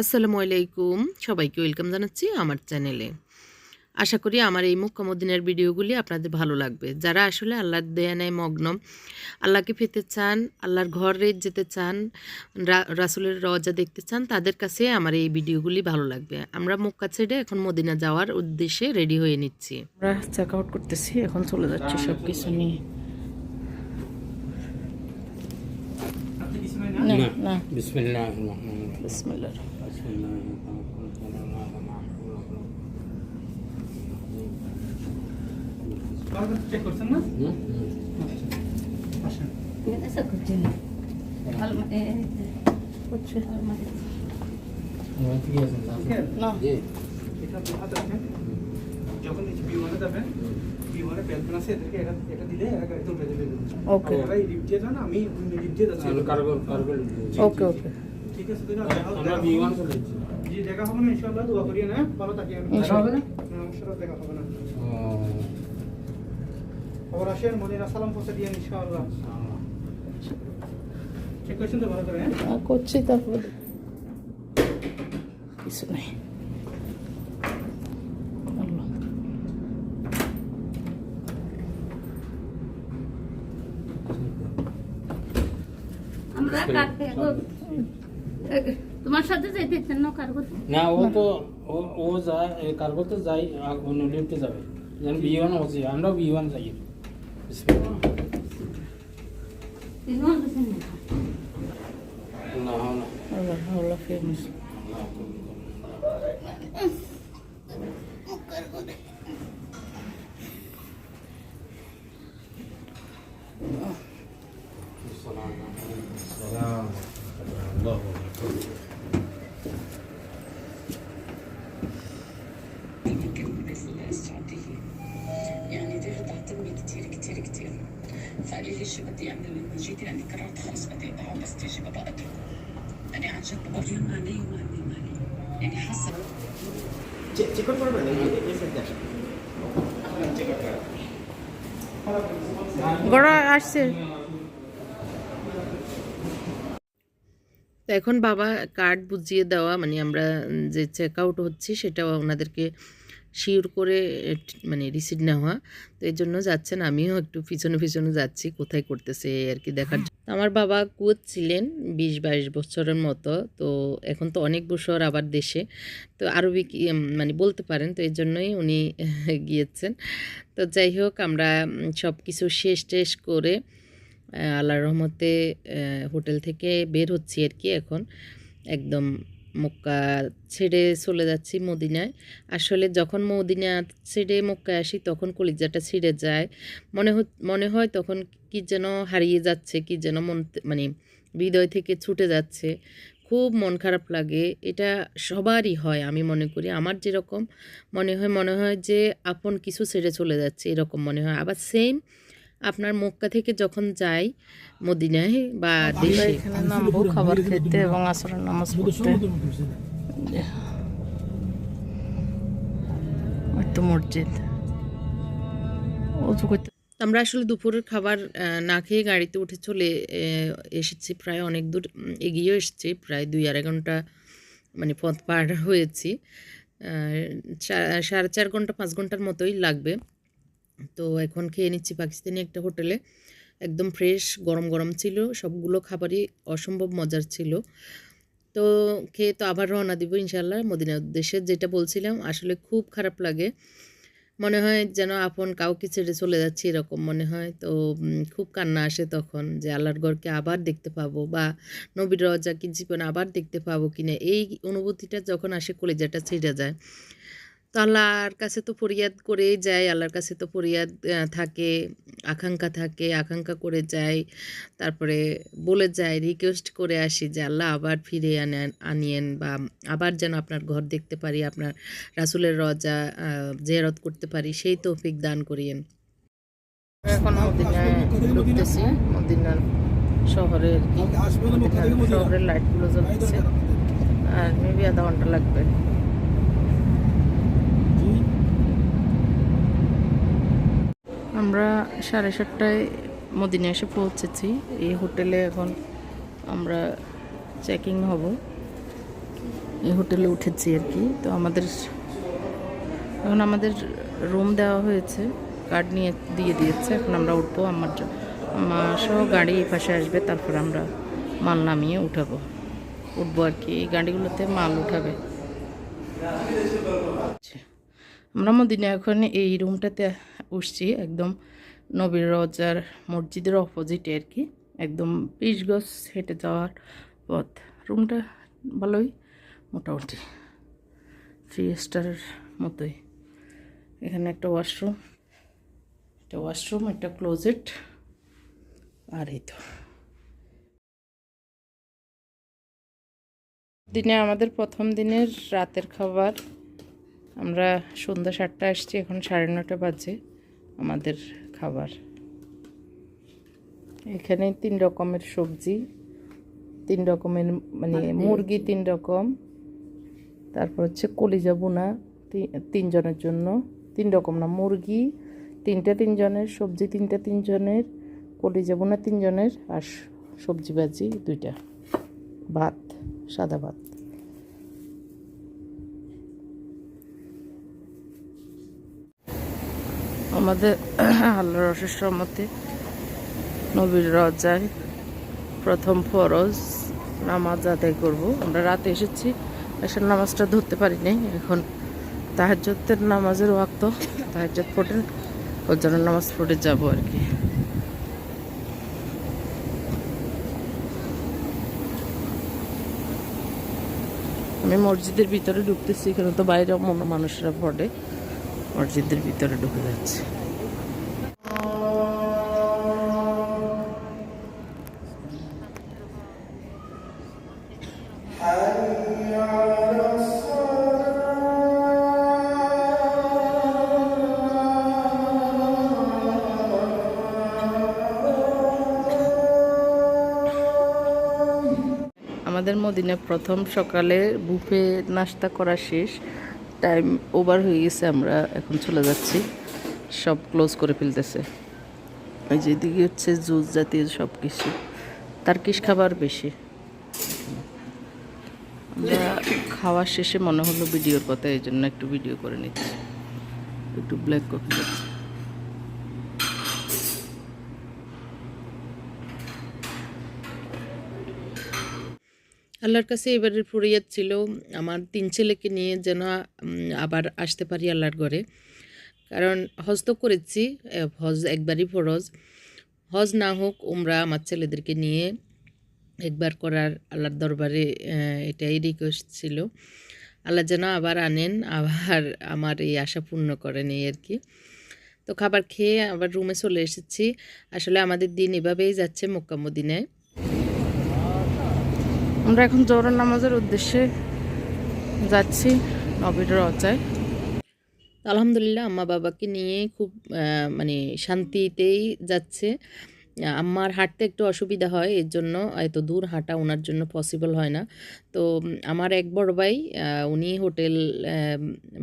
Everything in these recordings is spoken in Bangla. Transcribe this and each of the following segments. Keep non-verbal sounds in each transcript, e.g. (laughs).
আসসালামু আলাইকুম। সবাইকে ওয়েলকাম জানাচ্ছি আমার চ্যানেলে। আশা করি আমার এই মুখ্যমদিনের ভিডিওগুলি আপনাদের ভালো লাগবে। যারা আসলে আল্লাহর নেয় মগ্ন আল্লাহকে ফেতে চান আল্লাহর ঘরে যেতে চান রাসুলের রজা দেখতে চান তাদের কাছে আমার এই ভিডিওগুলি ভালো লাগবে। আমরা মক্কা ছেড়ে এখন মদিনা যাওয়ার উদ্দেশ্যে রেডি হয়ে নিচ্ছি। আমরা চেক আউট করতেছি এখন চলে যাচ্ছি সব কিছু নিয়ে না না বিসমিল্লাহ রহিম। চেক করছেন না বিমানে যাবেন বিমানে বেলকন আছে এদেরকে এটা দিলে এরা গাড়ি তুলবে দেবে ওকে এরা লিফট দিয়ে আমি লিফট দিয়ে যাচ্ছি কার্গো ওকে ওকে ঠিক আছে আমরা বিমান চলে যাচ্ছি। জি দেখা হবে না ইনশাআল্লাহ দোয়া করিয়ে না ভালো থাকি আমি। হবে না? না দেখা হবে না। খবর আসেন মদিনা সালাম পৌঁছে দিয়ে ইনশাআল্লাহ। চেক করছেন তো ভালো করে হ্যাঁ? করছি তারপর কিছু নাই। আমরা কাটতে তোমার সাথে যাইতেছেন না কার করতে না ও তো ও ও যায় কার্গোতে যাই অন্য লিফটে যাবে। যেন বিমান হচ্ছে আমরা বিমান যাই। বিসমিল্লাহ তিন বলতেছেন না আল্লাহ আল্লাহ আল্লাহ আল্লাহ ফেমাস ممكن بإذن الله استعديه يعني دي هتعطلني كتير كتير كتير فقال لي ليش بدي اعمل لما جيت يعني قررت خلص بدي اقعد بس تيجي بابا اتركه انا عن جد بقول يا مالي مالي مالي يعني حاسه গড়া আসছে তো এখন বাবা কার্ড বুঝিয়ে দেওয়া মানে আমরা যে চেক আউট হচ্ছি সেটা ওনাদেরকে শিওর করে মানে রিসিট নেওয়া। তো এই জন্য যাচ্ছেন, আমিও একটু পিছনে পিছনে যাচ্ছি, কোথায় করতেছে আর কি দেখার আমার বাবা কুয়েত ছিলেন বিশ বাইশ বছরের মতো, তো এখন তো অনেক বছর আবার দেশে। তো আরবি মানে বলতে পারেন, তো এই জন্যই উনি গিয়েছেন। তো যাই হোক, আমরা সব কিছু শেষ টেস করে আল্লাহর রহমতে হোটেল থেকে বের হচ্ছি আর কি এখন। একদম মক্কা ছেড়ে চলে যাচ্ছি মদিনায়। আসলে যখন মদিনা ছেড়ে মক্কায় আসি, তখন কলিজাটা ছিঁড়ে যায়। মনে মনে হয় তখন কি যেন হারিয়ে যাচ্ছে, কি যেন মন মানে হৃদয় থেকে ছুটে যাচ্ছে। খুব মন খারাপ লাগে। এটা সবারই হয় আমি মনে করি। আমার যেরকম মনে হয় মনে হয় যে আপন কিছু ছেড়ে চলে যাচ্ছে, এরকম মনে হয়। আবার সেম আপনার মক্কা থেকে যখন যাই মদিনায় বা দেশে এখানে নামবো খাবার খেতে এবং আসরের নামাজ পড়তে। তো মসজিদ। অজু করতে আমরা আসলে দুপুরের খাবার না খেয়ে গাড়িতে উঠে চলে এসেছি প্রায় অনেক দূর এগিয়েও এসেছি প্রায় দুই আড়াই ঘণ্টা মানে পথ পার হয়েছি। সাড়ে চার ঘণ্টা পাঁচ ঘণ্টার মতোই লাগবে। তো এখন খেয়ে নিচ্ছি পাকিস্তানি একটা হোটেলে। একদম ফ্রেশ গরম গরম ছিল। সবগুলো খাবারই অসম্ভব মজার ছিল। তো খেয়ে তো আবার রওনা দিব ইনশাল্লাহ মদিনার উদ্দেশ্যে। যেটা বলছিলাম, আসলে খুব খারাপ লাগে। মনে হয় যেন আপন কাউকে ছেড়ে চলে যাচ্ছি এরকম মনে হয়। তো খুব কান্না আসে তখন যে আল্লাহর ঘরকে আবার দেখতে পাবো বা নবীর রজাকে জীবন আবার দেখতে পাবো কিনা। এই অনুভূতিটা যখন আসে কলেজাটা ছিঁড়ে যায়। তো আল্লাহর কাছে তো ফরিয়াদ করেই যায় আল্লাহর কাছে তো ফরিয়াদ থাকে আকাঙ্ক্ষা থাকে আকাঙ্ক্ষা করে যায় তারপরে বলে যায় রিকোয়েস্ট করে আসি যে আল্লাহ আবার ফিরে আনেন আনিয়েন বা আবার যেন আপনার ঘর দেখতে পারি আপনার রাসুলের রজা আহ, জিয়ারত করতে পারি সেই তৌফিক দান করিয়েন। এখন মদিনায় ঢুকতেছি মদিনার শহরে আর কি। মদিনার শহরের লাইটগুলো জ্বলতেছে। আর মেবি আধা ঘণ্টা লাগবে। আমরা সাড়ে সাতটায় মদিনা এসে পৌঁছেছি। এই হোটেলে এখন আমরা চেকিং হব। এই হোটেলে উঠেছি আর কি। তো আমাদের, এখন আমাদের রুম দেওয়া হয়েছে। কার্ড নিয়ে দিয়ে দিয়েছে। এখন আমরা উঠবো, আমার মা সহ গাড়ি এই পাশে আসবে, তারপর আমরা মাল নামিয়ে উঠাবো। উঠবো আর কি। এই গাড়িগুলোতে মাল উঠাবে। আমরা মদিনা এখন এই রুমটাতে উঠছি একদম নবীর রজার মসজিদের অপোজিটে আর কি একদম বিশ গজ হেঁটে যাওয়ার পথ। রুমটা ভালোই মোটামুটি। থ্রি স্টারের মতোই। এখানে একটা ওয়াশরুম একটা ওয়াশরুম একটা ক্লোজেট আর এই তো। দিনে আমাদের প্রথম দিনের রাতের খাবার, আমরা সন্ধ্যা সাতটা আসছি, এখন সাড়ে নটা বাজে। আমাদের খাবার। এখানে তিন রকমের সবজি তিন রকমের মানে মুরগি তিন রকম তারপর হচ্ছে কলিজা বোনা তিনজনের জন্য। তিন রকম না মুরগি তিনটা তিনজনের সবজি তিনটা তিনজনের কলিজা বোনা তিনজনের আর সবজি ভাজি দুইটা। ভাত সাদা ভাত। আমাদের আল্লাহ রসের মতে নবীর রজায় প্রথম ফরজ নামাজ আদায় করব। আমরা রাতে এসেছি এসে নামাজটা ধরতে পারি নাই। এখন তাহাজ্জতের নামাজের ওয়াক্ত তাহাজ্জত পড়ে ওর জন্য নামাজ পড়ে যাব আর কি। আমি মসজিদের ভিতরে ঢুকতেছি, এখানে তো বাইরে মানুষরা পড়ে মসজিদের ভিতরে ঢুকে যাচ্ছে। আমাদের মদিনে প্রথম সকালে বুফে নাস্তা করা শেষ। টাইম ওভার হয়ে গেছে, আমরা এখন চলে যাচ্ছি। সব ক্লোজ করে ফেলতেছে। ওই যেদিকে হচ্ছে জুস জাতীয় সব কিছু তার্কিশ খাবার বেশি? আমরা খাওয়ার শেষে মনে হলো ভিডিওর কথা, এই জন্য একটু ভিডিও করে নিচ্ছি। একটু ব্ল্যাক কফি যাচ্ছে আল্লাহর কাছে এবারের ফরিয়াদ ছিল, আমার তিন ছেলেকে নিয়ে যেন আবার আসতে পারি আল্লাহর ঘরে। কারণ হজ তো করেছি হজ একবারই ফরজ। হজ না হোক ওমরা আমার ছেলেদেরকে নিয়ে একবার করার আল্লাহর দরবারে এটাই রিকোয়েস্ট ছিল। আল্লাহ যেন আবার আনেন, আবার আমার এই আশা পূর্ণ করেন এই আর কি। তো খাবার খেয়ে আবার রুমে চলে এসেছি। আসলে আমাদের দিন এভাবেই যাচ্ছে মক্কামুদ্দিনায় আমরা এখন জোহরের নামাজের উদ্দেশ্যে যাচ্ছি নবীর রচায় আলহামদুলিল্লাহ, আম্মা বাবাকে নিয়ে খুব মানে শান্তিতেই যাচ্ছে। আমার হাঁটতে একটু অসুবিধা হয়, এর জন্য এত দূর হাঁটা ওনার জন্য পসিবল হয় না। তো, আমার এক বড় ভাই উনি হোটেল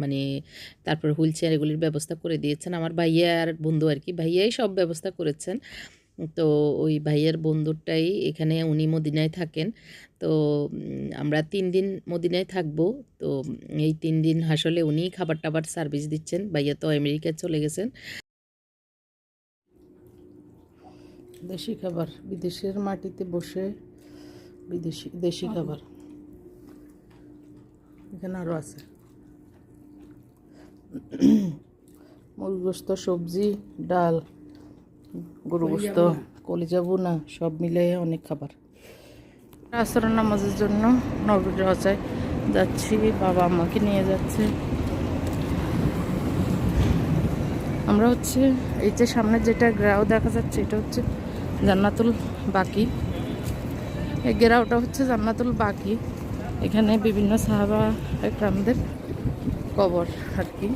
মানে তারপর হুইল চেয়ার এগুলির ব্যবস্থা করে দিয়েছেন। আমার ভাইয়ার বন্ধু আর কি, ভাইয়াই সব ব্যবস্থা করেছেন। তো, ওই ভাইয়ের বন্ধুরটাই এখানে, উনি মদিনায় থাকেন। তো আমরা তিন দিন মদিনায় থাকব। তো এই তিন দিন আসলে উনি খাবার টাবার সার্ভিস দিচ্ছেন। ভাইয়া তো আমেরিকায় চলে গেছেন। দেশি খাবার বিদেশের মাটিতে বসে বিদেশি দেশি খাবার। এখানে আরও আছে। মুরগোস্ত সবজি ডাল গরু গোস্ত কলিজা বোনা সব মিলে অনেক খাবার। আসর নামাজের জন্য নবীর রচায় যাচ্ছি, বাবা আমাকে নিয়ে যাচ্ছে। আমরা হচ্ছে এই যে সামনে যেটা গ্রাও দেখা যাচ্ছে, এটা হচ্ছে জান্নাতুল বাকি। এই গ্রাওটা হচ্ছে জান্নাতুল বাকি। এখানে বিভিন্ন সাহাবা একরামদের কবর আর কি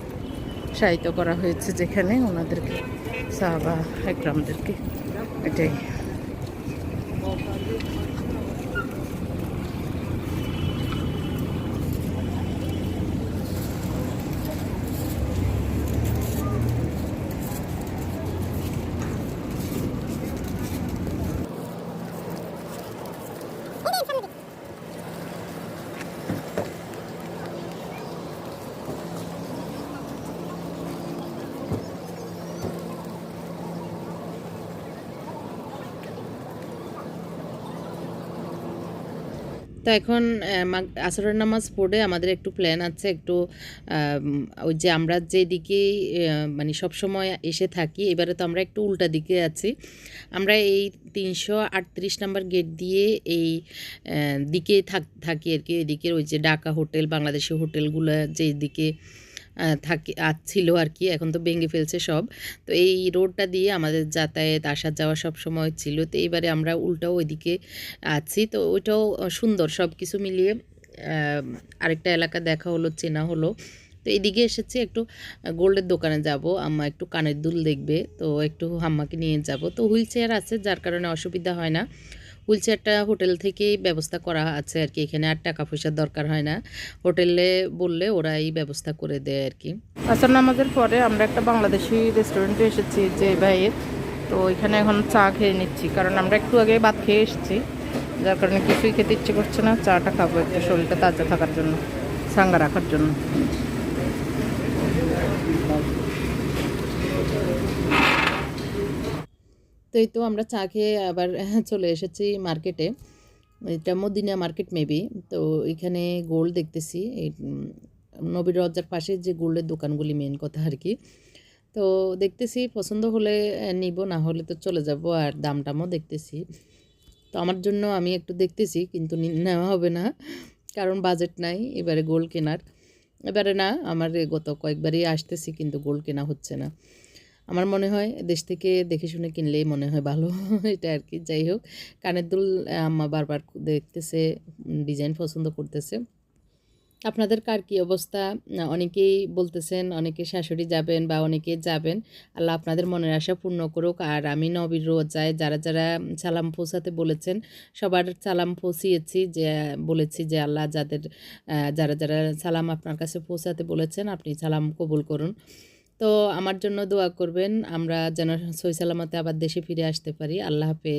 সাহিত্য করা হয়েছে যেখানে ওনাদেরকে, সাহাবা একরামদেরকে। এটাই। তো এখন আসরের নামাজ পড়ে আমাদের একটু প্ল্যান আছে একটু ওই যে আমরা যেদিকে মানে সবসময় এসে থাকি, এবারে তো আমরা একটু উল্টা দিকে আছি। আমরা এই তিনশো আটত্রিশ নাম্বার গেট দিয়ে এই দিকে থাক আর কি। এদিকে ওই যে ঢাকা হোটেল, বাংলাদেশি হোটেলগুলো যেদিকে থাকে ছিল আর কি, এখন তো ভেঙে ফেলছে সব। তো এই রোডটা দিয়ে আমাদের যাতায়াত, আসা যাওয়া সব সময় ছিল। তো এইবারে আমরা উল্টাও ওইদিকে আছি। তো ওইটাও সুন্দর সব কিছু মিলিয়ে আরেকটা এলাকা দেখা হলো, চেনা হলো। তো এইদিকে এসেছি, একটু গোল্ডের দোকানে যাব। আম্মা একটু কানের দুল দেখবে, তো একটু আম্মাকে নিয়ে যাব। তো হুইল চেয়ার আছে, যার কারণে অসুবিধা হয় না। হুইল চেয়ারটা হোটেল থেকেই ব্যবস্থা করা আছে আর কি। এখানে আর টাকা পয়সার দরকার হয় না। হোটেলে বললে ওরা এই ব্যবস্থা করে দেয় আর কি। আসর নামাজের পরে আমরা একটা বাংলাদেশি রেস্টুরেন্টে এসেছি যে ভাইয়ের। তো এখানে এখন চা খেয়ে নিচ্ছি। কারণ আমরা একটু আগে ভাত খেয়ে এসেছি। যার কারণে কিছুই খেতে ইচ্ছে করছে না। চাটা খাব একটু শরীরটা তাজা থাকার জন্য, সাঙ্গা রাখার জন্য। তো এই তো আমরা চা খেয়ে আবার (laughs) চলে এসেছি মার্কেটে। এটা মদিনা মার্কেট মেবি। তো এখানে গোল্ড দেখতেছি। এই নবীর রজার পাশে যে গোল্ডের দোকানগুলি মেন কথা আর কি। তো দেখতেছি পছন্দ হলে নিব, না হলে তো চলে যাব আর দাম টামও দেখতেছি। তো আমার জন্য আমি একটু দেখতেছি, কিন্তু নেওয়া হবে না, কারণ বাজেট নাই, এবারে গোল্ড কেনার। এবারে না, আমার গত কয়েকবারই আসতেছি, কিন্তু গোল্ড কেনা হচ্ছে না। আমার মনে হয় দেশ থেকে দেখে শুনে কিনলেই মনে হয় ভালো (laughs) এটা আর কি। যাই হোক, কানের দুল আম্মা বারবার দেখতেছে ডিজাইন পছন্দ করতেছে। আপনাদের কার কী অবস্থা? অনেকেই বলতেছেন, অনেকে শাশুড়ি যাবেন বা অনেকে যাবেন। আল্লাহ আপনাদের মনের আশা পূর্ণ করুক। আর আমি নবীর রোজায় যারা যারা সালাম পৌঁছাতে বলেছেন, সবার সালাম পৌঁছিয়েছি যে, বলেছি যে, আল্লাহ যাদের যারা যারা সালাম আপনার কাছে পৌঁছাতে বলেছেন, আপনি সালাম কবুল করুন। তো আমার জন্য দোয়া করবেন, আমরা যেন সই সালামতে আবার দেশে ফিরে আসতে পারি। আল্লাহ হাফেজ।